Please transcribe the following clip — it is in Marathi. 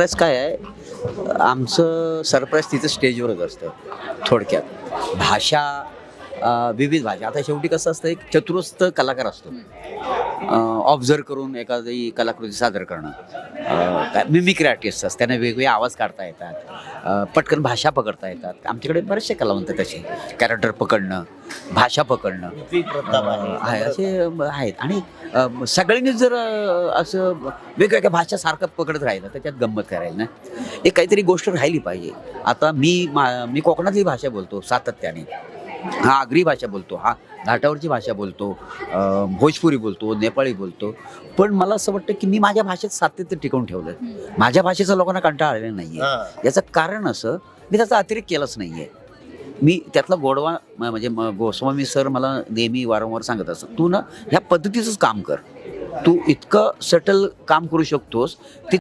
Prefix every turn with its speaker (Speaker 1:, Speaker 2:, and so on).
Speaker 1: सरप्राईज काय आहे? आमचं सरप्राईज तिथं स्टेजवरच असतं थोडक्यात. भाषा विविध भाषा. आता शेवटी कसं असतं एक चतुरस्थ कलाकार असतो. ऑब्झर्व करून एखादी कलाकृती सादर करणं. काय मिमिक्री आर्टिस्ट असतात त्यांना वेगवेगळे आवाज काढता येतात. पटकन भाषा पकडता येतात. आमच्याकडे बरेचसे कलावंत तसे. कॅरेक्टर पकडणं भाषा पकडणं. आहे असे आहेत. आणि सगळ्यांनी जर असं वेगवेगळ्या भाषा सारखं पकडत राहिलं त्याच्यात गंमत करायला ना? एक काहीतरी गोष्ट राहिली पाहिजे. आता मी मा मी कोकणातली भाषा बोलतो सातत्याने. हा आगरी भाषा बोलतो हा. घाटावरची भाषा बोलतो भोजपुरी बोलतो नेपाळी बोलतो. पण मला असं वाटतं की मी माझ्या भाषेत सातत्य टिकवून ठेवलं माझ्या भाषेचा लोकांना कंटाळा आलेला नाही आहे याचं कारण असं मी त्याचा अतिरेक केलाच नाही आहे मी त्यातला गोडवा म्हणजे गोस्वामी सर मला नेहमी वारंवार सांगत असतात तू ना ह्या पद्धतीचंच काम कर. तू इतकं सटल काम करू शकतोस ते